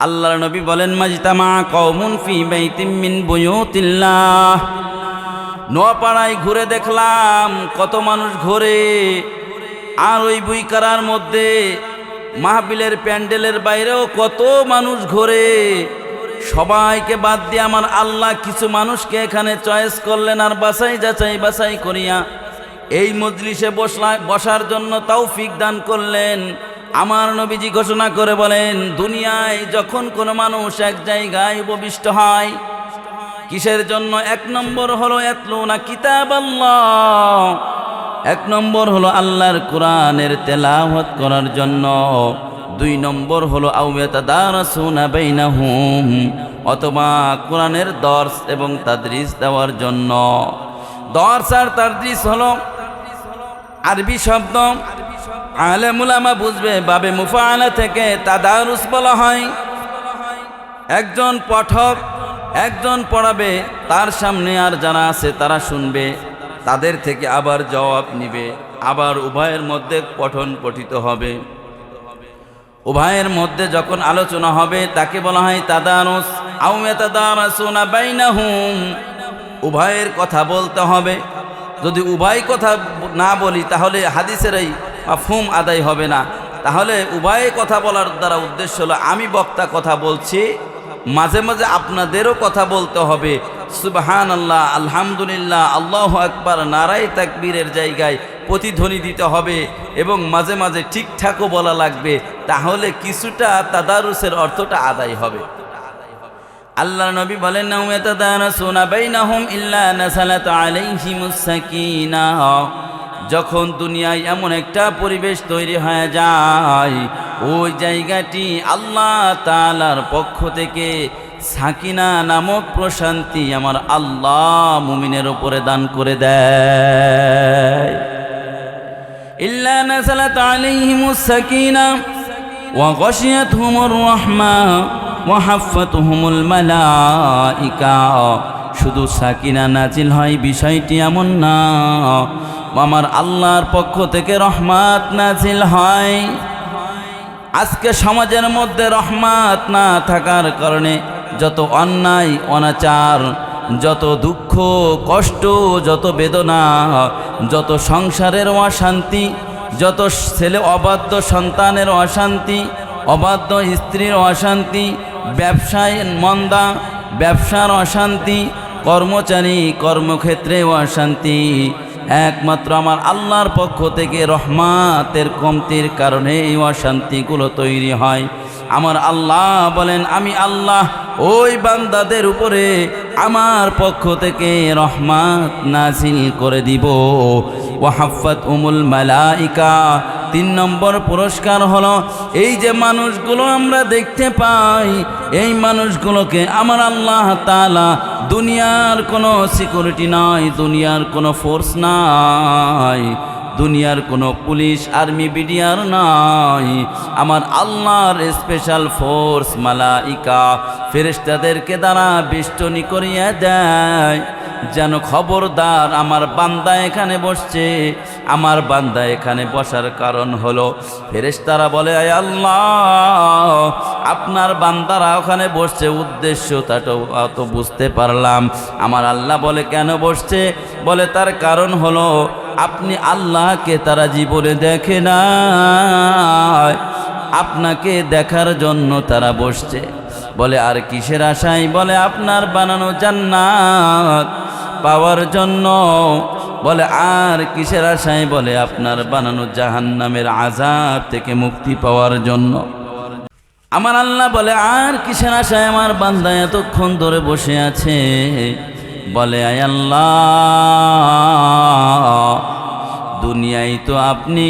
আল্লাহর নবী বলেন, মাজিতামা কওমুন ফি বাইতিম মিন বুয়ুতিল্লাহ। নোয়াপাড়ায় ঘুরে দেখলাম, কত মানুষ ঘোরে। আর ওই বুইকারার মধ্যে মাহবিলের প্যান্ডেলের বাইরেও কত মানুষ ঘোরে। সবাইকে বাদ দিয়ে আমার আল্লাহ কিছু মানুষকে এখানে চয়েস করলেন আর বাসাই যাচাই বাছাই করিয়া এই মজলিসে বসলা বসার জন্য তৌফিক দান করলেন। আমার নবীজি ঘোষণা করে বলেন, দুনিয়ায় যখন কোনো মানুষ এক জায়গায় উপবিষ্ট হয়, কিসের জন্য? এক নম্বর হলো এতলো না কিতাব আল্লাহ এক নম্বর হলো আল্লাহর কোরআনের তেলাওয়াত করার জন্য। দুই নম্বর হলো অথবা কোরআনের দর্স এবং তাদরিস দেওয়ার জন্য। দর্স আর তাদরিস হলো আরবি শব্দ। আলেমুলামা বুঝবে, বাবে মুফাআলা থেকে তাদারুস বলা হয়। একজন পাঠক একজন পড়াবে, তার সামনে আর যারা আছে তারা শুনবে, তাদের থেকে আবার জবাব নিবে, আবার উভয়ের মধ্যে পঠন পঠিত হবে। উভয়ের মধ্যে যখন আলোচনা হবে, তাকে বলা হয় তাদারুস। আউমেতাদারাসুনা বাইনাহুম। উভয়ের কথা বলতে হবে। যদি উভয় কথা না বলি, তাহলে হাদিসের এই মাফহুম আদায় হবে না। তাহলে উভয়ে কথা বলার দ্বারা উদ্দেশ্য হলো, আমি বক্তা কথা বলছি, মাঝে মাঝে আপনাদেরও কথা বলতে হবে। সুবহান আল্লাহ আলহামদুলিল্লাহ, আল্লাহ আকবার নারাই তাকবীরের জায়গায় প্রতিধ্বনি দিতে হবে এবং মাঝে মাঝে ঠিকঠাকও বলা লাগবে। তাহলে কিছুটা তাদারুসের অর্থটা আদায় হবে। আল্লাহ নবী বলেন না যখন দুনিয়ায় এমন একটা পরিবেশ তৈরি হয়ে যায়, ওই জায়গাটি আল্লাহ তালার পক্ষ থেকে সাকিনা নামক প্রশান্তি আমার আল্লাহ মুমিনের ওপরে দান করে দেয়। ইল্লা নাসালাত আলাইহিমুস সাকিনা ওয়া গাশিয়াতহুমুর রাহমা ওয়াহাফাতুহুমুল মালাইকা। শুধু সাকিনা নাজিল হয়, বিষয়টি এমন না। আমার আল্লাহর পক্ষ থেকে রহমাত নাজিল হয়। আজকে সমাজের মধ্যে রহমাত না থাকার কারণে যত অন্যায়, অনাচার, যত দুঃখ, কষ্ট, যত বেদনা, যত সংসারের অশান্তি, যত ছেলে অবাধ্য সন্তানের অশান্তি, অবাধ্য স্ত্রীর অশান্তি, ব্যবসায় মন্দা, ব্যবসার অশান্তি কর্মচারী, কর্মক্ষেত্রে অশান্তি। একমাত্র আমার আল্লাহর পক্ষ থেকে রহমাতের কমতির কারণে এই অশান্তিগুলো তৈরি হয়। আমার আল্লাহ বলেন, আমি আল্লাহ, ওই বান্দাদের উপরে আমার পক্ষ থেকে রহমাত নাজিল করে দিব। ওয়াহাফাত উমুল মালাইকা তিন নম্বর পুরস্কার হলো, এই যে মানুষগুলো আমরা দেখতে পাই, এই মানুষগুলোকে আমার আল্লাহ তালা দুনিয়ার কোনো সিকিউরিটি নাই, দুনিয়ার কোনো ফোর্স নাই। দুনিয়ার কোনো পুলিশ, আর্মি, বিডিআর নাই। আমার আল্লাহর স্পেশাল ফোর্স মালাইকা ফেরেশতাদেরকে দ্বারা বিষ্টনী করিয়া দেয়। যেন খবরদার আমার বান্দা এখানে বসছে। আমার বান্দা এখানে বসার কারণ হলো, ফেরেশতারা বলে, আয় আল্লাহ, আপনার বান্দারা ওখানে বসছে। উদ্দেশ্যটা অত বুঝতে পারলাম। আমার আল্লাহ বলে, কেন বসছে? বলে, তার কারণ হলো আপনি আল্লাহকে তারা জীবনে দেখে না আপনাকে দেখার জন্য তারা বসছে। বলে, আর কিসের আশায়? বলে, আপনার বানানো জান্নাত পাওয়ার জন্য। বলে, আর কিসের আশায়? বলে, আপনার বানানো জাহান্নামের আজাব থেকে মুক্তি পাওয়ার জন্য। আমার আল্লাহ বলে, আর কিসের আশায় আমার বান্দা এতক্ষণ ধরে বসে আছে? বলে, আয় আল্লাহ দুনিয়ায় তো আপনি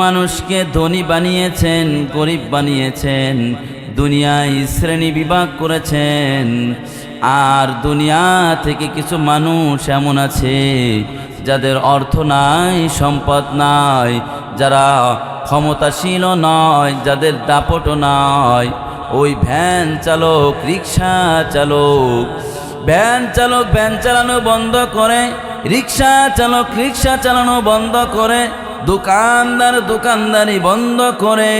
মানুষকে ধনী বানিয়েছেন, গরিব বানিয়েছেন, দুনিয়ায় শ্রেণি বিভাগ করেছেন, আর দুনিয়া থেকে কিছু মানুষ এমন আছে যাদের অর্থ নাই, সম্পদ নাই, যারা ক্ষমতাশীলও নয়, যাদের দাপটও নয়। ওই ভ্যান চালক, রিক্সা চালক, ভ্যান চালক, ভ্যান চালানো বন্ধ করে রিক্সা চালক রিক্সা চালানো বন্ধ করে, দোকানদার দোকানদারি বন্ধ করে।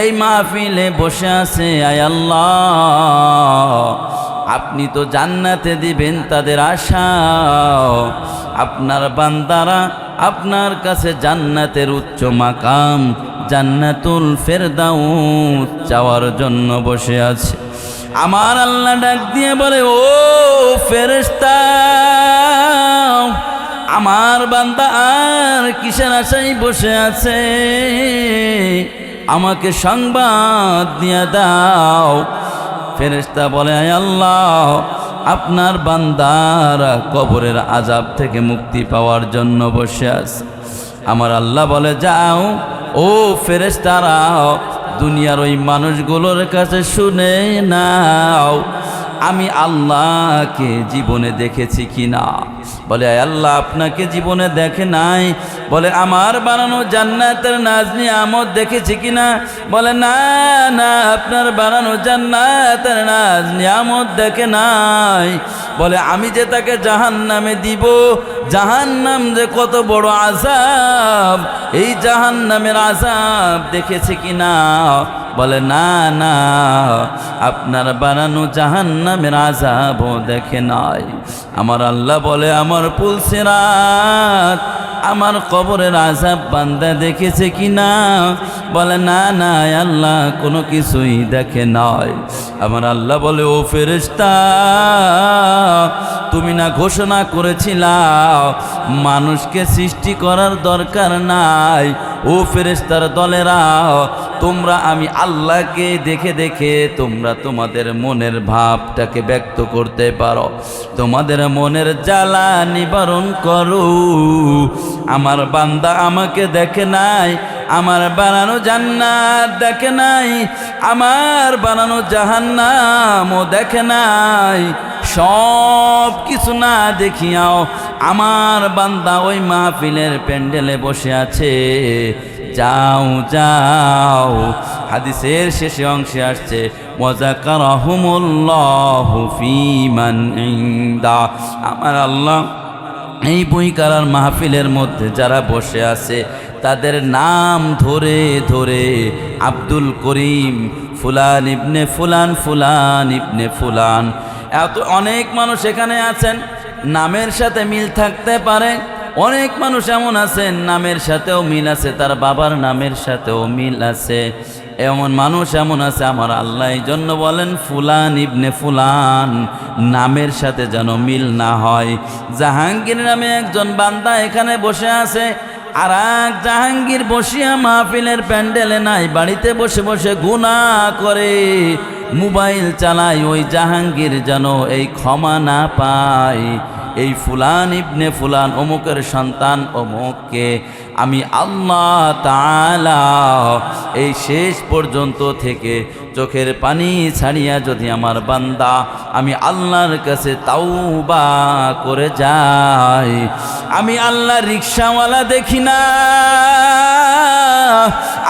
এই মাহফিলে বসে আছে, আয় আল্লাহ। আপনি তো জান্নাতে দিবেন তাদের আশা। আপনার বান্দারা আপনার কাছে জান্নাতের উচ্চ মাকাম, জান্নাতুল ফেরদাউস চাওয়ার জন্য বসে আছে। আমার আল্লাহ ডাক দিয়ে বলে, ও ফেরেস্তা আমার বান্দা আর কিসের আশাই বসে আছে? আমাকে সংবাদ দিয়ে দাও। ফেরেস্তা বলে আল্লাহ, আপনার বান্দারা কবরের আজাব থেকে মুক্তি পাওয়ার জন্য বসে আছে। আমার আল্লাহ বলে, যাও, ও ফেরেস্তারাও দুনিয়ার ওই মানুষগুলোর কাছে শুনে নাও। আমি আল্লাহকে জীবনে দেখেছি কি না বলে, "আয় আল্লাহ, আপনাকে জীবনে দেখে নাই। বলে, আমার বানানো জান্নাতের নাজনি আমদ দেখেছি কি না? বলে, না না, আপনার বানানো জান্নাতের নাজনি আমদ দেখে নাই। বলে, আমি যে তাকে জাহান নামে দিব জাহান নাম যে কত বড় আজাব এই জাহান নামের আজাব দেখেছে কি না? বলে, না না, আপনার বানানো জাহান নামের আজাবও দেখে নাই। আমার আল্লাহ বলে আমার পুলসিরাত আমার কবরের আজাব বান্দা দেখেছে কি না বলে, না না আল্লাহ কোনো কিছুই দেখে নয় আমার আল্লাহ বলে, ও ফেরেস্তা তুমি না ঘোষণা করেছিলা মানুষকে সৃষ্টি করার দরকার নাই। ও ফেরেস্তার দলেরা, তোমরা আমি আল্লাহকে দেখে দেখে তোমরা তোমাদের মনের ভাবটাকে ব্যক্ত করতে পারো। তোমাদের মনের জ্বালা নিবারণ করো। আমার বান্দা আমাকে দেখে নাই, আমার বানানো জান্নাত দেখে নাই, আমার বানানো জাহান্নামও দেখে নাই। সব কিছু না দেখিয়াও আমার বান্দা ওই মাহফিলের প্যান্ডেলে বসে আছে। যাও যাও। হাদিসের শেষে অংশে আসছে আমার আল্লাহ এই বইকারার মাহফিলের মধ্যে যারা বসে আছে, তাদের নাম ধরে ধরে, আব্দুল করিম ফুলান ইবনে ফুলান ফুলান ইবনে ফুলান। এত অনেক মানুষ এখানে আছেন, নামের সাথে মিল থাকতে পারে। অনেক মানুষ এমন আছেন, নামের সাথেও মিল আছে, তার বাবার নামের সাথেও মিল আছে। এমন মানুষ এমন আছে, আমার আল্লাহ এই জন্য বলেন, ফুলান ইবনে ফুলান, নামের সাথে যেন মিল না হয়। জাহাঙ্গীর নামে একজন বান্দা এখানে বসে আছে, আর এক জাহাঙ্গীর বসিয়া মাহফিলের প্যান্ডেলে নাই, বাড়িতে বসে বসে গুণা করে। মোবাইল চালায়, ওই জাহাঙ্গীর যেন এই ক্ষমা না পায়। এই ফুলান ইবনে ফুলান অমুকের সন্তান অমুককে। আমি আল্লাহ এই শেষ পর্যন্ত থেকে চোখের পানি ছাড়িয়া যদি আমার বান্দা আমি আল্লাহর কাছে তাওবা করে যাই আমি আল্লাহ রিক্সাওয়ালা দেখি না।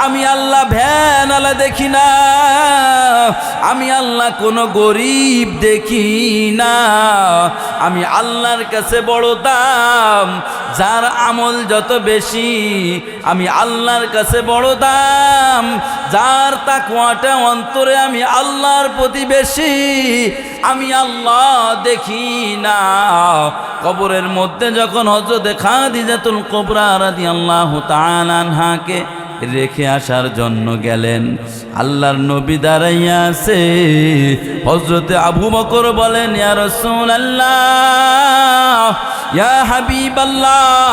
আমি আল্লাহ ভ্যানওয়ালা দেখি না। আমি আল্লাহ কোনো গরিব দেখি না। আমি আল্লাহর কাছে বড় দাম, যার আমল যত বেশি, আমি আল্লাহর কাছে বড় দাম, যার তাকুয়াটা অন্তরে আমি আল্লাহর প্রতি বেশি, আমি আল্লাহ দেখি না। কবরের মধ্যে যখন হজরতে খাদিজাতুল কোবরা রাদি আল্লাহ তাআলাকে রেখে আসার জন্য গেলেন। আল্লাহর নবী দাঁড়াইয়া আছে। হজরতে আবু বকর বলেন রাসূলুল্লাহ। ইয়া হাবিবাল্লাহ,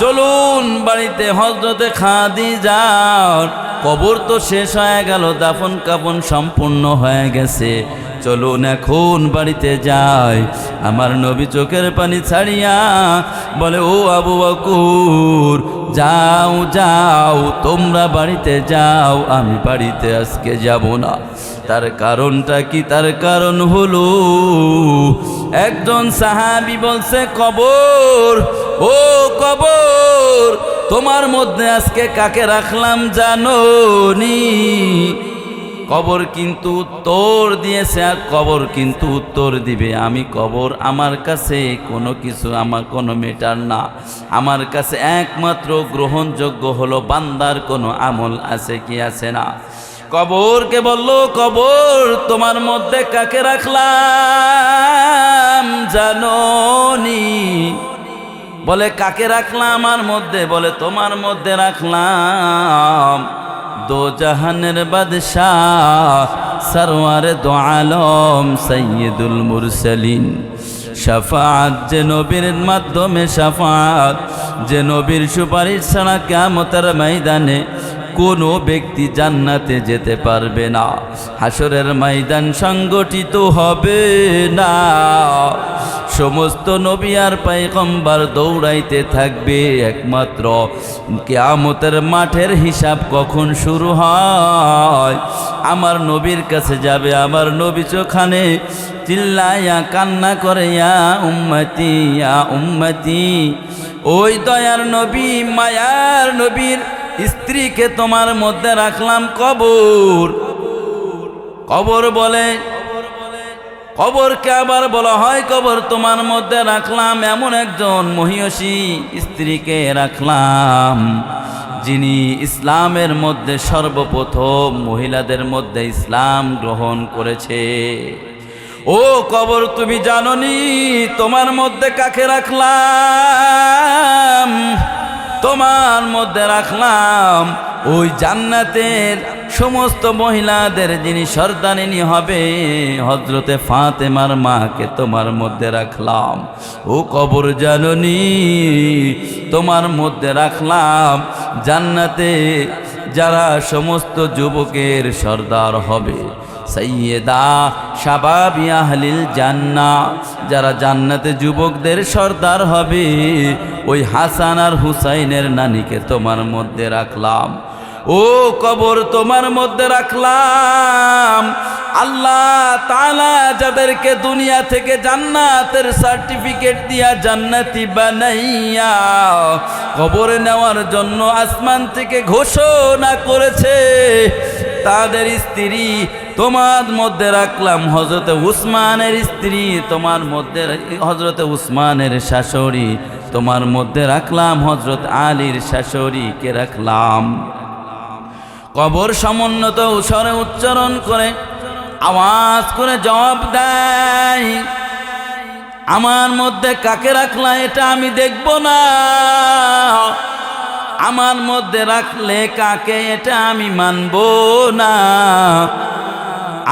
চলুন বাড়িতে হজরতে খাদিজার কবর তো শেষ হয়ে গেল, দাফন কাফন সম্পূর্ণ হয়ে গেছে। চলুন এখন বাড়িতে যাই। আমার নবী চোখের পানি ছাড়িয়া বলে, ও আবু বকুর, যাও যাও, তোমরা বাড়িতে যাও, আমি বাড়িতে আজকে যাব না। তার কারণটা কি? তার কারণ হলো, একজন সাহাবি বলছে, কবর, ও কবর, তোমার মধ্যে আজকে কাকে রাখলাম জানো নি কবর কিন্তু উত্তর দিয়েছে, আর কবর কিন্তু উত্তর দিবে। আমি কবর আমার কাছে কোনো কিছু, আমার কোনো মেটার না। আমার কাছে একমাত্র গ্রহণযোগ্য হলো, বান্দার কোনো আমল আছে কি আছে না? কবরকে বলল, কবর তোমার মধ্যে কাকে রাখলাম জাননি? বলে, কাকে রাখলাম আমার মধ্যে? বলে, তোমার মধ্যে রাখলাম দো জাহানের বাদশাহ, সরওয়ারে দো আলম, সৈয়দুল মুরসালিন। শাফাত যে নবীর মাধ্যমে, শাফাত যে নবীর সুপারিশ ছাড়া কেমতের ময়দানে কোনো ব্যক্তি জান্নাতে যেতে পারবে না। হাসরের ময়দান সংগঠিত হবে না। সমস্ত নবী আর পাইগম্বার দৌড়াইতে থাকবে একমাত্র। কেয়ামতের মাঠের হিসাব কখন শুরু হয়? আমার নবীর কাছে যাবে, আমার নবী চোখানে চিল্লাইয়া, কান্না করে ইয়া উম্মতি ইয়া উম্মতি। ওই দয়ার নবী, মায়ার নবীর স্ত্রীকে তোমার মধ্যে রাখলাম কবর। কবর বলে, কবরকে আবার বলা হয় কবর, তোমার মধ্যে রাখলাম এমন একজন মহিয়সী স্ত্রীকে রাখলাম, যিনি ইসলামের মধ্যে সর্বপ্রথম মহিলাদের মধ্যে ইসলাম গ্রহণ করেছে। ও কবর, তুমি জাননি তোমার মধ্যে কাকে রাখলাম? তোমার মধ্যে রাখলাম। ওই জান্নাতের সমস্ত মহিলাদের যিনি সর্দারিনী হবে হজরতে ফাতেমার মাকে তোমার মধ্যে রাখলাম। ও কবর জাননি, তোমার মধ্যে রাখলাম। জান্নাতে যারা সমস্ত যুবকের সর্দার হবে সৈয়দা শাবাবি আহলিল জান্না। যারা জান্নাতে যুবকদের সর্দার হবে, ওই হাসান আর হুসাইনের নানিকে তোমার মধ্যে রাখলাম। ও কবর তোমার মধ্যে রাখলাম। আল্লাহ তালা যাদেরকে দুনিয়া থেকে জান্নাতের সার্টিফিকেট দিয়া জান্নাতি বানাইয়া কবরে নেওয়ার জন্য আসমান থেকে ঘোষণা করেছে তাদের স্ত্রী তোমার মধ্যে রাখলাম হজরতে উসমানের স্ত্রী, তোমার মধ্যে হজরতে উসমানের শাশুড়ি, তোমার মধ্যে রাখলাম হজরত আলীর শাশুড়িকে রাখলাম? কবর সমুন্নত স্বরে উচ্চারণ করে আওয়াজ করে জবাব দেয়, আমার মধ্যে কাকে রাখলা এটা আমি দেখব না। আমার মধ্যে রাখলে কাকে এটা আমি মানব না।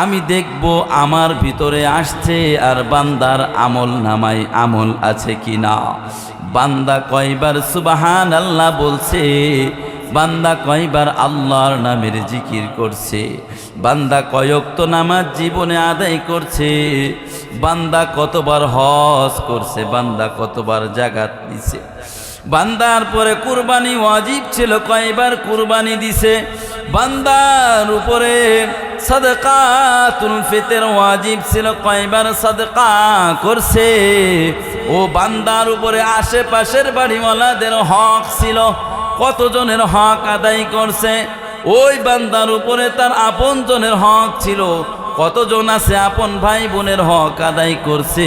আমি দেখব আমার ভিতরে আসছে আর বান্দার আমল নামাই আমল আছে কি না বান্দা কয়বার সুবাহান আল্লাহ বলছে, বান্দা কয়বার আল্লাহর নামের জিকির করছে, বান্দা কয়ক্ত নামাজ জীবনে আদায় করছে, বান্দা কতবার হজ করছে, বান্দা কতবার জাগাত দিছে। বান্দার পরে কুরবানি ওয়াজিব ছিল কয়বার কুরবানি দিছে? বান্দার উপরে সদকাতুল ফিতর ওয়াজিব ছিল কয়বার সদকা করছে? ও বান্দার উপরে আশেপাশের বাড়িওয়ালাদের হক ছিল। কতজনের হক আদায় করছে? ওই বান্দার উপরে তার আপন জনের হক ছিল। কতজন আছে আপন ভাই বোনের হক আদায় করছে?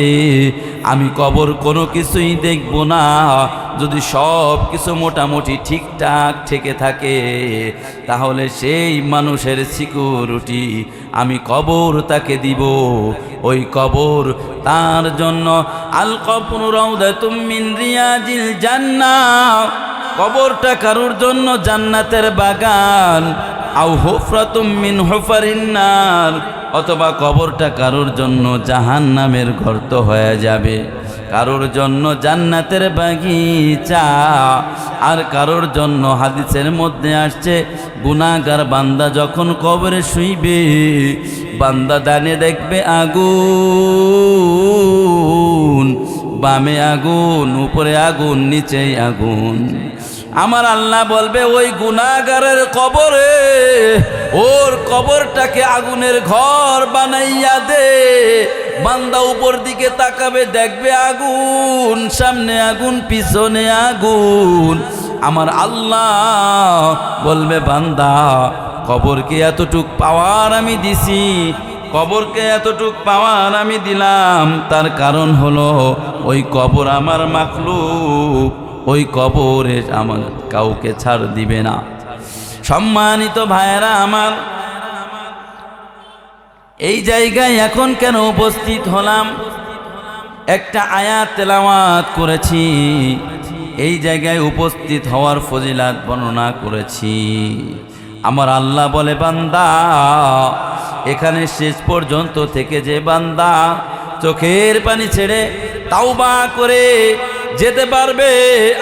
আমি কবর কোনো কিছুই দেখব না। যদি সব কিছু মোটামুটি ঠিকঠাক থেকে থাকে, তাহলে সেই মানুষের সিকিউরিটি আমি কবর তাকে দিব। ওই কবর তার জন্য আল তুমিন রিয়াজিল জান্না কবরটা কারুর জন্য? জান্নাতের বাগান। আউ হুফরাতুম মিন হুফারিন্নার অথবা কবরটা কারোর জন্য? জাহান নামের গর্ত হয়ে যাবে। কারোর জন্য জান্নাতের বাগিচা, আর কারোর জন্য হাদিসের মধ্যে আসছে গুনাগার বান্দা যখন কবরে শুইবে, বান্দা দানে দেখবে আগুন, বামে আগুন, উপরে আগুন নিচে আগুন। আমার আল্লাহ বলবে, ওই গুনাগারের কবরে, ওর কবরটাকে আগুনের ঘর বানাইয়া দে। বান্দা উপর দিকে তাকাবে, দেখবে আগুন, সামনে আগুন, পিছনে আগুন। আমার আল্লাহ বলবে, বান্দা, কবরকে এতটুক পাওয়ার আমি দিছি, কবরকে এতটুক পাওয়ার আমি দিলাম। তার কারণ হলো, ওই কবর আমার মাখলুক, ওই কবরে আমার কাউকে ছাড় দিবে না। সম্মানিত ভাইয়েরা আমার এই জায়গায় এখন কেন উপস্থিত হলাম? একটা আয়াত তেলাওয়াত করেছি। এই জায়গায় উপস্থিত হওয়ার ফজিলাত বর্ণনা করেছি। আমার আল্লাহ বলে, বান্দা, এখানে শেষ পর্যন্ত থেকে যে বান্দা চোখের পানি ছেড়ে তাওবা করে যেতে পারবে,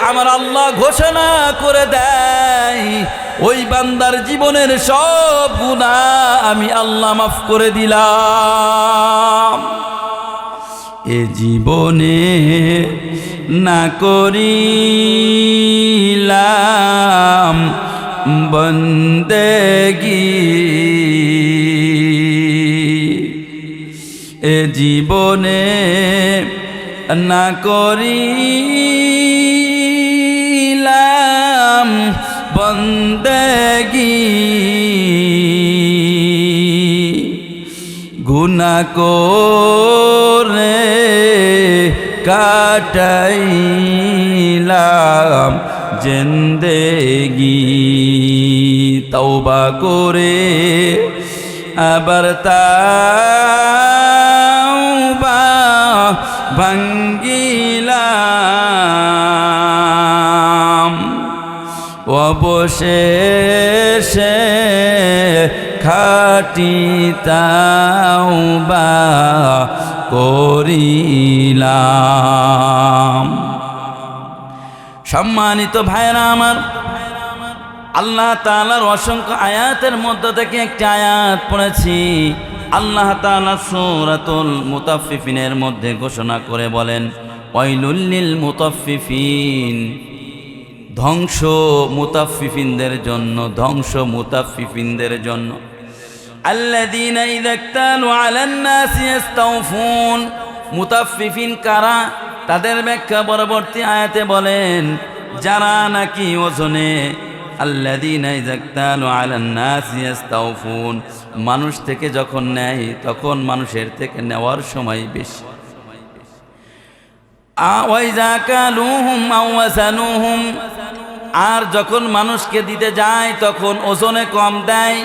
আমার আল্লাহ ঘোষণা করে দেয়। ওই বান্দার জীবনের সব গুণা আমি আল্লাহ মাফ করে দিলাম। এ জীবনে না করিলাম বন্দেগি। এ জীবনে না করিলাম বন্দেগি। গুনা করে কাটাইলাম জেন্দেগি। তওবা করে আবার তাওবা ভাঙ্গিলাম। অবশেষে খাটি তাওবা করিলাম। সম্মানিত ভাইরা আমার আল্লাহ তালার অসংখ্য আয়াতের মধ্য থেকে একটি আয়াত পড়েছি। আল্লাহ তাআলা সূরাতুল মুতাফিফিনের মধ্যে ঘোষণা করে বলেন ওয়াইলুল্লিল মুতাফফিফিন। ধ্বংস মুতাফফিফিনদের জন্য, ধ্বংস মুতাফফিফিনদের জন্য। মুতাফফিফিন কারা? তাদের ব্যাখ্যা পরবর্তী আয়াতে বলেন, যারা নাকি ওজনে ইস্তাওফুন মানুষ থেকে যখন নেয়, তখন মানুষের থেকে নেওয়ার সময় বেশি। আর যখন মানুষকে দিতে যায়, তখন ওজনে কম দেয়।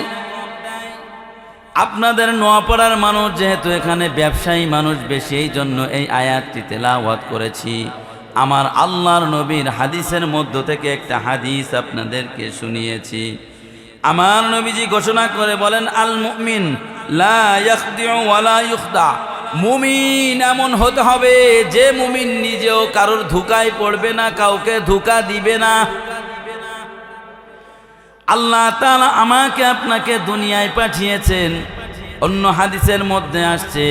আপনাদের নোয়াপাড়ার মানুষ যেহেতু এখানে ব্যবসায়ী মানুষ বেশি এই জন্য এই আয়াতটি তেলাওয়াত করেছি। আমার আল্লাহর নবীর হাদিসের মধ্য থেকে একটা হাদিস আপনাদেরকে শুনিয়েছি। আমার নবীজি ঘোষণা করে বলেন, আল মুমিন লা মুমিন এমন হতে হবে, যে মুমিন নিজেও কারোর ধোকায় পড়বে না, কাউকে ধোকা দিবে না। আল্লাহ তাআলা আমাকে আপনাকে দুনিয়ায় পাঠিয়েছেন। অন্য হাদিসের মধ্যে আসছে,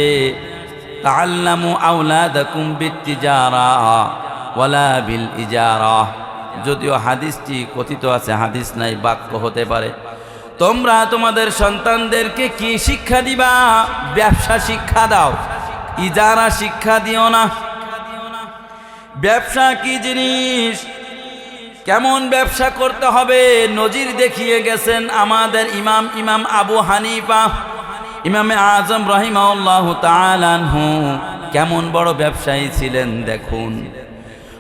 তাআল্লামু আওলাদাকুম বিত্তিজারা ওয়ালা বিল ইজারা। যদিও হাদিসটি কথিত আছে, হাদিস নাই, বাক্য হতে পারে। তোমরা তোমাদের সন্তানদেরকে কি শিক্ষা দিবা? ব্যবসা শিক্ষা দাও। ইজারা শিক্ষা দিও না। ব্যবসা কি জিনিস? কেমন ব্যবসা করতে হবে? নজির দেখিয়ে গেছেন আমাদের ইমাম ইমাম আবু হানিফা। ইমামে আজম রহিমাউল্লাহ তালানহু কেমন বড় ব্যবসায়ী ছিলেন, দেখুন।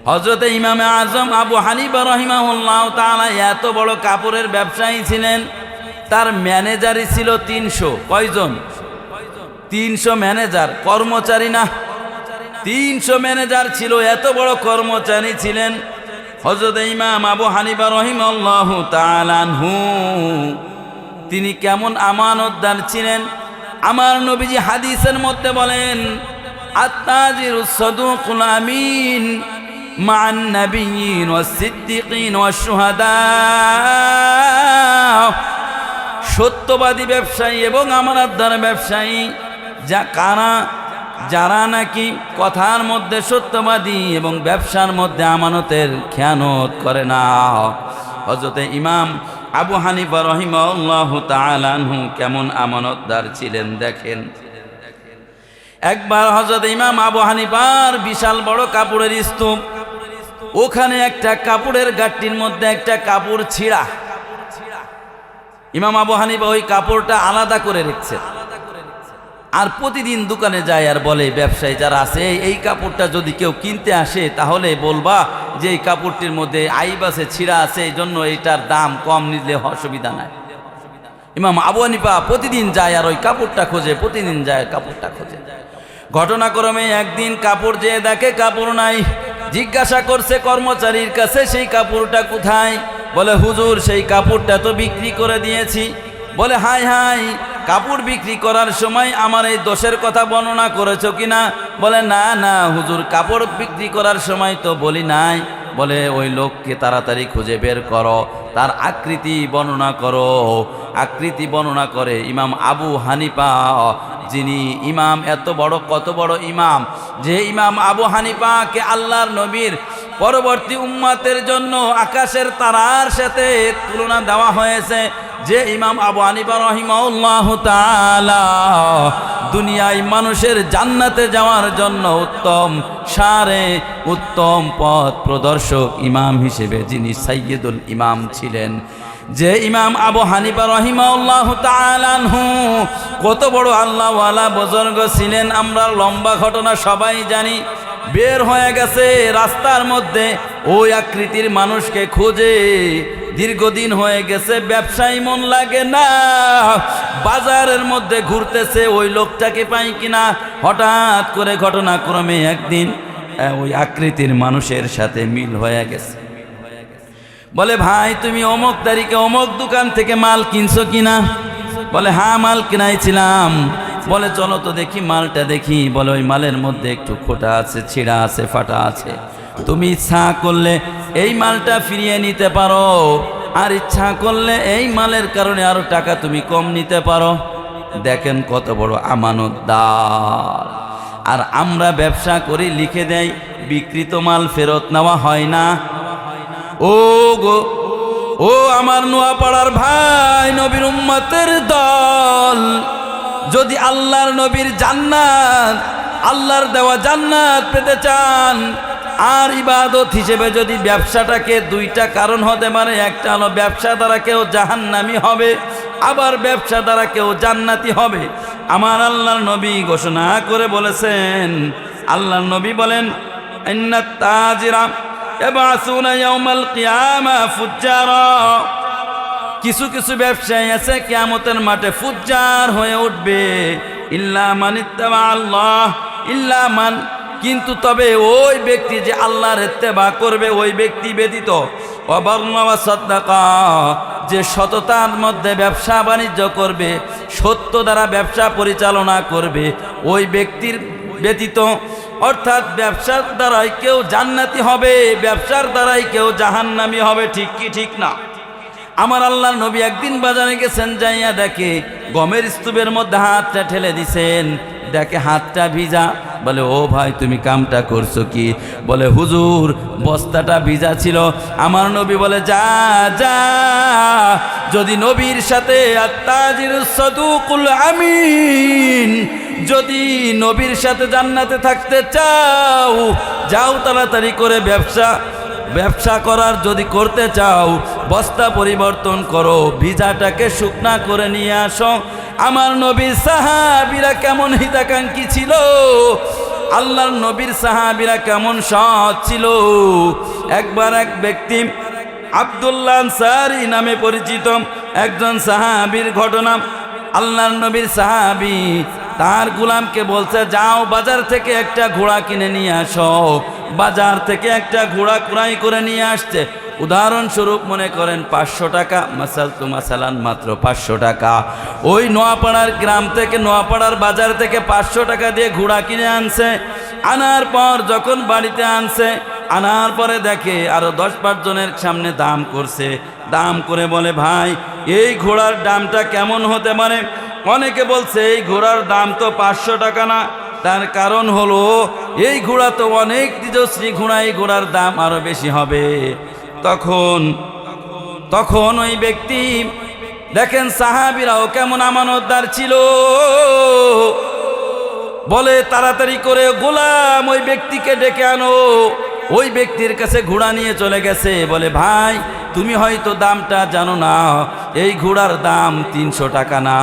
হজরতে ইমামে আজম আবু হানিফা রহিমাউল্লাহ তালা এত বড় কাপড়ের ব্যবসায়ী ছিলেন, তার ম্যানেজারই ছিল তিনশো। কয়জন? তিনশো ম্যানেজার, কর্মচারী না? তিনশো ম্যানেজার ছিল, এত বড় কর্মচারী ছিলেন। হজরত ইমাম আবু হানিফা রহিম আল্লাহ তালানহু তিনি কেমন আমানতদার ছিলেন? আমার নবীজি হাদিসের মধ্যে বলেন আত্মাজির সদুকুল আমিন। مع النبيين والصديقين والشهداء সত্যবাদী ব্যবসায়ী এবং আমানতদার ব্যবসায়ী যা কারা যারা নাকি কথার মধ্যে সত্যবাদী এবং ব্যবসার মধ্যে আমানতের খেয়ানত করে না হজরতে ইমাম আবু হানিফা রহিমাল্লাহ তালানহু কেমন আমানতদার ছিলেন দেখেন একবার হজরত ইমাম আবু হানিফার বিশাল বড় কাপড়ের স্তূপ ওখানে একটা কাপড়ের গাঠটির মধ্যে একটা কাপড় ছিঁড়া। ইমাম আবু হানিফা ওই কাপড়টা আলাদা করে রেখেছে। আর প্রতিদিন দোকানে যায় আর বলে, ব্যবসায়ী যারা আছে, এই কাপড়টা যদি কেউ কিনতে আসে, তাহলে বলবা যে এই কাপড়টির মধ্যে আইব আছে, ছিঁড়া আছে, এই জন্য এইটার দাম কম, নিলে অসুবিধা নাই। ইমাম আবু হানিফা প্রতিদিন যায় আর ওই কাপড়টা খোঁজে, প্রতিদিন যায় কাপড়টা খোঁজে। ঘটনাক্রমে একদিন কাপড় যেয়ে দেখে, কাপড় নাই। জিজ্ঞাসা করছে কর্মচারীর কাছে, সেই কাপড়টা কোথায়? বলে, হুজুর, সেই কাপড়টা তো বিক্রি করে দিয়েছি। বলে, হাই হাই, কাপড় বিক্রি করার সময় আমার এই দোষের কথা বর্ণনা করেছ কিনা বলে, না না, হুজুর, কাপড় বিক্রি করার সময় তো বলি নাই। বলে, ওই লোককে তাড়াতাড়ি খুঁজে বের করো, তার আকৃতি বর্ণনা করো। আকৃতি বর্ণনা করে ইমাম আবু হানিফা যিনি ইমাম এত বড় কত বড় ইমাম? যে ইমাম আবু হানিফাকে আল্লাহর নবীর পরবর্তী উম্মাতের জন্য আকাশের তারার সাথে তুলনা দেওয়া হয়েছে যে ইমাম আবু হানিফা রহিমাউল্লাহ দুনিয়ায় মানুষের জান্নাতে যাওয়ার জন্য উত্তম সারে উত্তম পথ প্রদর্শক ইমাম হিসেবে যিনি সাইয়্যিদুল ইমাম ছিলেন। যে ইমাম আবু হানিফা রহিমাউল্লাহ তাআলাহু কত বড় আল্লাহওয়ালা বুজুর্গ ছিলেন আমরা লম্বা ঘটনা সবাই জানি। বের হয়ে গেছে রাস্তার মধ্যে। ওই আকৃতির মানুষকে খুঁজে। দীর্ঘদিন হয়ে গেছে, ব্যবসায়ী মন লাগে না। বাজারের মধ্যে ঘুরতেছে, ওই লোকটাকে পাই কিনা? হঠাৎ করে ঘটনাক্রমে একদিন ওই আকৃতির মানুষের সাথে মিল হয়ে গেছে। বলে, ভাই, তুমি অমুক তারিখে অমুক দোকান থেকে মাল কিনছো কিনা? বলে হ্যাঁ মাল কিনাইছিলাম বলে, চলো তো দেখি, মালটা দেখি। বলে, ওই মালের মধ্যে একটু খোটা আছে, ছিঁড়া আছে, ফাটা আছে। তুমি ইচ্ছা করলে এই মালটা ফিরিয়ে নিতে পারো, আর ইচ্ছা করলে এই মালের কারণে আরও টাকা তুমি কম নিতে পারো। দেখেন কত বড় আমানতদার আর আমরা ব্যবসা করি, লিখে দেয় বিকৃত মাল ফেরত নেওয়া হয় না। ও গো, ও আমার নোয়াপাড়ার ভাই, নবীর উম্মতের দল। যদি আল্লাহর নবীর জান্নাত, আল্লাহর দেওয়া জান্নাত পেতে চান, আর ইবাদত হিসেবে যদি ব্যবসাটাকে দুইটা কারণ হতে পারে, একটা হলো ব্যবসা দ্বারা কেউ জাহান্নামি হবে, আবার ব্যবসা দ্বারা কেউ জান্নাতি হবে। আমার আল্লাহর নবী ঘোষণা করে বলেছেন, আল্লাহর নবী বলেন ইয়াবাসুনা ইয়াউমাল কিয়ামা ফুজ্জারা। কিছু কিছু ব্যবসায়ী আছে, কিয়ামতের মাঠে ফুজ্জার হয়ে উঠবে। ইল্লা মান আল্লাহ, ইল্লা মান, কিন্তু তবে ওই ব্যক্তি যে আল্লাহর ইত্তেবা করবে, ওই ব্যক্তি ব্যতীত। যে সততার মধ্যে ব্যবসা বাণিজ্য করবে, সত্য দ্বারা ব্যবসা পরিচালনা করবে, ওই ব্যক্তির ব্যতীত। অর্থাৎ ব্যবসার দ্বারাই কেউ জান্নাতি হবে, ব্যবসার দ্বারাই কেউ জাহান্নামি হবে, ঠিক কি ঠিক না? আমার আল্লাহর নবী একদিন বাজারে গেছেন, যাইয়া দেখে গমের স্তূপের মধ্যে হাতটা ঠেলে দিছেন। দেখে হাতটা ভিজা। বলে, ও ভাই, তুমি কামটা করছ কি? বলে, হুজুর, বস্তাটা ভিজা ছিল। আমার নবী বলে, যা যা। যদি নবীর সাথে আমিন, যদি নবীর সাথে জান্নাতে থাকতে চাও, যাও তাড়াতাড়ি করে ব্যবসা ব্যবসা করার যদি করতে চাও, বস্তা পরিবর্তন করো, ভিজাটাকে শুকনা করে নিয়ে আসো। আমার নবীর সাহাবিরা কেমন হিতাকাঙ্ক্ষী ছিল? আল্লাহর নবীর সাহাবিরা কেমন সৎ ছিল? একবার এক ব্যক্তি আবদুল্লাহ আনসারি নামে পরিচিত একজন সাহাবির ঘটনা। আল্লাহর নবীর সাহাবি তার গুলামকে বলছে, যাও বাজার থেকে একটা ঘোড়া কিনে নিয়ে আসো। বাজার থেকে একটা ঘোড়া ক্রয় করে নিয়ে আসছে। উদাহরণস্বরূপ মনে করেন, পাঁচশো টাকা, মাসাল তু মাসালান মাত্র পাঁচশো টাকা। ওই নোয়াপাড়ার গ্রাম থেকে, নোয়াপাড়ার বাজার থেকে পাঁচশো টাকা দিয়ে ঘোড়া কিনে আনছে। আনার পর যখন বাড়িতে আনছে, আনার পরে দেখে আরও দশ জনের সামনে দাম করছে। দাম করে বলে, ভাই, এই ঘোড়ার দামটা কেমন হতে পারে? অনেকে বলছে, এই ঘোড়ার দাম তো পাঁচশো টাকা না। তার কারণ হলো, এই ঘোড়া তো অনেক তেজস্বী ঘোড়া, এই ঘোড়ার দাম আরও বেশি হবে। তখন তখন ওই ব্যক্তি, দেখেন সাহাবিরাও কেমন আমানতদার ছিল। বলে তাড়াতাড়ি করে গোলাম ওই ব্যক্তিকে ডেকে আনো। ওই ব্যক্তির কাছে ঘোড়া নিয়ে চলে গেছে। বলে, ভাই, তুমি হয়তো দামটা জানো না। এই ঘোড়ার দাম তিনশো টাকা না।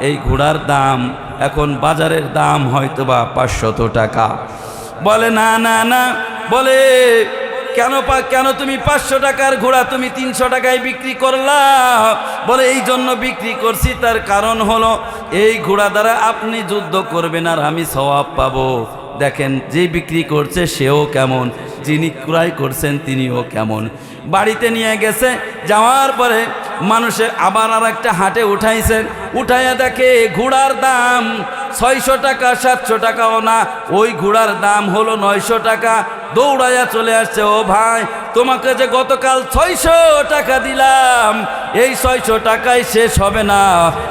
এই ঘোড়ার দাম এখন বাজারের দাম হয়তো বা পাঁচশত টাকা। বলে, না না না। বলে, কেন পা, কেন তুমি পাঁচশো টাকার ঘোড়া তুমি তিনশো টাকায় বিক্রি করলা? বলে, এই জন্য বিক্রি করছি, তার কারণ হলো এই ঘোড়া দ্বারা আপনি যুদ্ধ করবেন আর আমি সওয়াব পাবো। দেখেন, যে বিক্রি করছে সেও কেমন, যিনি ক্রয় করছেন তিনিও কেমন। বাড়িতে নিয়ে গেছে, যাওয়ার পরে মানুষে আবার আর একটা হাটে উঠাইছেন। উঠাইয়া দেখে ঘোড়ার দাম ছয়শো টাকা, সাতশো টাকাও না। ওই ঘোড়ার দাম হলো নয়শো টাকা। দৌড়াইয়া চলে আসছে, ও ভাই, তোমাকে যে গতকাল ছয়শো টাকা দিলাম, এই ছয়শো টাকায় শেষ হবে না।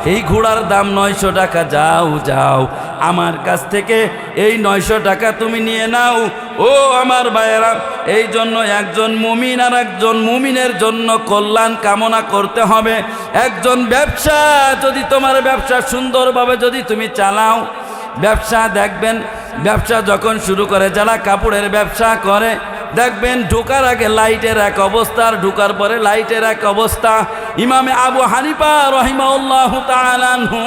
এই ঘোড়ার দাম নয়শো টাকা, যাও যাও। আমার কাছ থেকে এই নয়শো টাকা তুমি নিয়ে নাও। ও আমার ভাইয়েরা, এই জন্য একজন মুমিন আর একজন মুমিনের জন্য কল্যাণ কামনা করতে হবে। একজন ব্যবসা, যদি তোমার ব্যবসা সুন্দরভাবে যদি তুমি চালাও, ব্যবসা দেখবেন, ব্যবসা যখন শুরু করে, যারা কাপড়ের ব্যবসা করে, দেখবেন ঢোকার আগে লাইটের এক অবস্থা, আর ঢোকার পরে লাইটের এক অবস্থা। ইমামে আবু হানিফা রহিমাউল্লাহ তালানহু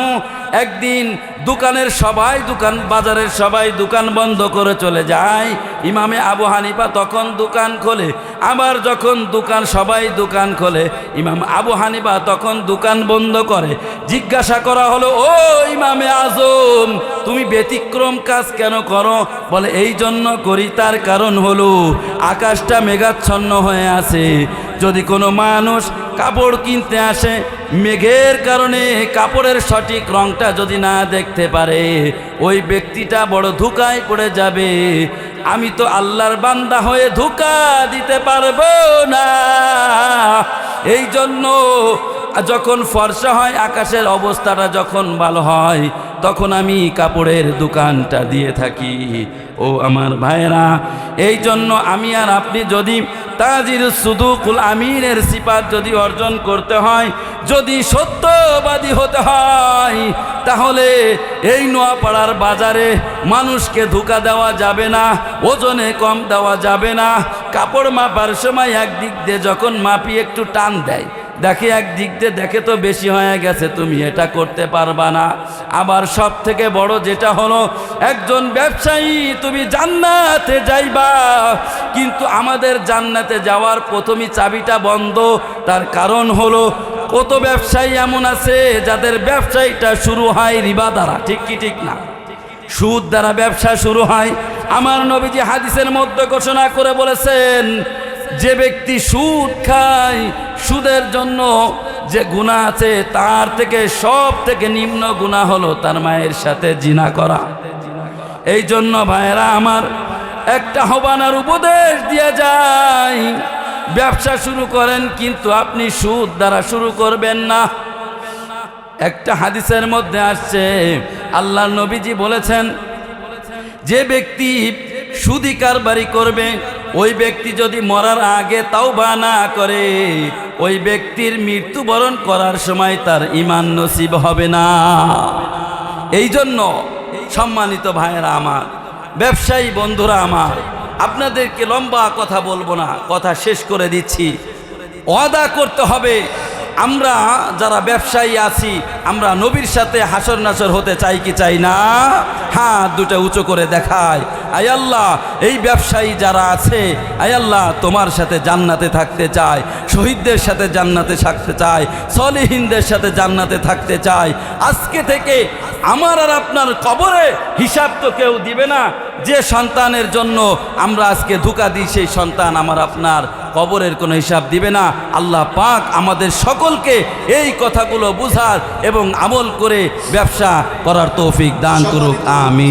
একদিন দোকানের সবাই দোকান, বাজারের সবাই দোকান বন্ধ করে চলে যায়। ইমামে আবু হানিফা তখন দোকান খোলে, আবার যখন দোকান, সবাই দোকান খোলে, ইমাম আবু হানিফা তখন দোকান বন্ধ করে। জিজ্ঞাসা করা হলো, ও ইমামে আজম, তুমি ব্যতিক্রম কাজ কেন করো? বলে, এই জন্য করি, তার কারণ হলো আকাশটা মেঘাচ্ছন্ন হয়ে আছে। যদি কোনো মানুষ কাপড় কিনতে আসে। মেঘের কারণে কাপড়ের সঠিক রংটা যদি না দেখতে পারে, ওই ব্যক্তিটা বড় ধোকায় পড়ে যাবে। আমি তো আল্লাহর বান্দা হয়ে ধোকা দিতে পারব না। এই জন্য যখন ফর্সা হয়, আকাশের অবস্থাটা যখন ভালো হয়, তখন আমি কাপড়ের দোকানটা দিয়ে থাকি। ও আমার ভাইরা এই জন্য আমি আর আপনি যদি তাজির সুদুকুল আমিনের সিপাত যদি অর্জন করতে হয়, যদি সত্যবাদী হতে হয়, তাহলে এই নোয়াপাড়ার বাজারে মানুষকে ধোকা দেওয়া যাবে না, ওজনে কম দেওয়া যাবে না, কাপড় মাপার সময় একদিক দিয়ে যখন মাপি একটু টান দেয়। দেখে এক দিক দিয়ে দেখে তো বেশি হয়ে গেছে, তুমি এটা করতে পারবা না। আবার সব থেকে বড় যেটা হলো, একজন ব্যবসায়ী, তুমি জান্নাতে যাইবা। কিন্তু আমাদের জান্নাতে যাওয়ার প্রথমই চাবিটা বন্ধ। তার কারণ হলো, কত ব্যবসায়ী এমন আছে যাদের ব্যবসায়ীটা শুরু হয় রিবা দ্বারা, ঠিক কি ঠিক না? সুদ দ্বারা ব্যবসা শুরু হয়। আমার নবীজি হাদিসের মধ্যে ঘোষণা করে বলেছেন যে ব্যক্তি সুদ খায়, সুদের জন্য যে গুণা আছে, তার থেকে সব থেকে নিম্ন গুণা হলো তার মায়ের সাথে জিনা করা। এই জন্য ভাইয়েরা আমার একটা হবানার উপদেশ দিয়ে যায় ব্যবসা শুরু করেন, কিন্তু আপনি সুদ দ্বারা শুরু করবেন না। একটা হাদিসের মধ্যে আসছে আল্লাহ নবীজি বলেছেন, যে ব্যক্তি সুদি কারবারি করবে ওই ব্যক্তি যদি মরার আগে তাও বা না করে, ওই ব্যক্তির মৃত্যুবরণ করার সময় তার ইমান নসিব হবে না। এই জন্য সম্মানিত ভাইয়েরা আমার, ব্যবসায়ী বন্ধুরা আমার, আপনাদেরকে লম্বা কথা বলব না, কথা শেষ করে দিচ্ছি। ওয়াদা করতে হবে আমরা যারা ব্যবসায়ী আছি, আমরা নবীর সাথে হাসর নাসর হতে চাই কি চাই না? হ্যাঁ দুটো উঁচু করে দেখায়। আয় আল্লাহ, এই ব্যবসায়ী যারা আছে, আয় আল্লাহ, তোমার সাথে জান্নাতে থাকতে চায়, শহীদদের সাথে জান্নাতে থাকতে চায়, সলিহীনদের সাথে জান্নাতে থাকতে চায়। আজকে থেকে আমার আর আপনার কবরে হিসাব তো কেউ দিবে না। যে সন্তানের জন্য আমরা আজকে ধোকা দিই, সেই সন্তান আমার আপনার কবরের কোনো হিসাব দিবে না। আল্লাহ পাক আমাদের সকলকে এই কথাগুলো বুঝার এবং আমল করে ব্যবসা করার তৌফিক দান করুক আমি